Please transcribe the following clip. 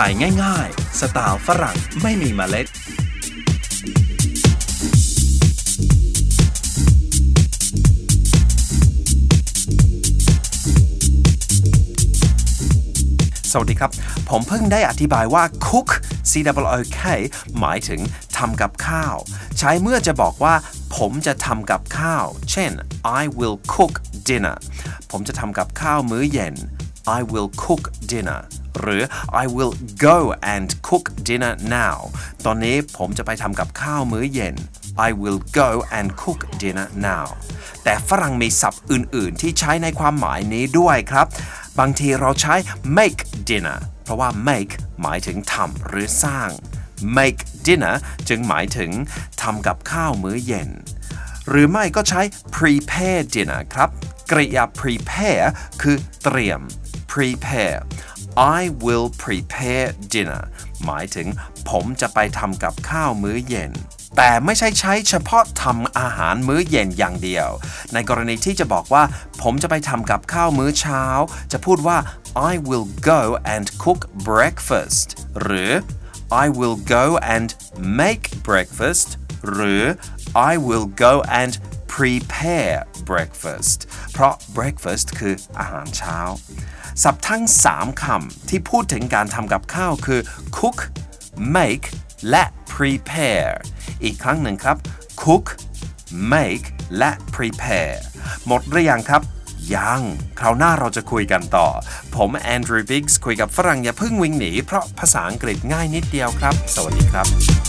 ถ่ายง่ายๆ สไตล์ฝรั่งไม่มีเมล็ด สวัสดีครับ ผมเพิ่งได้อธิบายว่า cook c w o k หมายถึงทำกับข้าว ใช้เมื่อจะบอกว่า ผมจะทำกับข้าว เช่น I will cook dinner ผมจะทำกับข้าวมื้อเย็น I will cook dinner หรือ I will go and cook dinner now ตอนนี้ผมจะไปทำกับข้าวมื้อเย็น I will go and cook dinner now แต่ฝรั่งมีศัพท์อื่น ๆ ที่ใช้ในความหมายนี้ด้วยครับ บางทีเราใช้ make dinner เพราะว่า make หมายถึงทำหรือสร้าง make dinner จึงหมายถึงทำกับข้าวมื้อเย็น หรือไม่ก็ใช้ prepare dinner ครับ กริยา prepare คือเตรียม prepare I will prepare dinner หมายถึงผมจะไปทำกับข้าวมื้อเย็น แต่ไม่ใช่ใช้เฉพาะทำอาหารมื้อเย็นอย่างเดียว ในกรณีที่จะบอกว่า ผมจะไปทำกับข้าวมื้อเช้า จะพูดว่า I will go and cook breakfast หรือ I will go and make breakfast หรือ I will go and prepare breakfast เพราะ breakfast คืออาหารเช้า ศัพท์ทั้ง 3คำที่พูดถึงการทำกับข้าวคือ cook make และ prepare อีกครั้งหนึ่งครับ cook make และ prepare หมดหรือยังครับ ยัง คราวหน้าเราจะคุยกันต่อ ผมแอนดรูว์บิกส์คุยกับฝรั่งอย่าเพิ่งวิ่งหนี เพราะภาษาอังกฤษง่ายนิดเดียวครับ สวัสดีครับ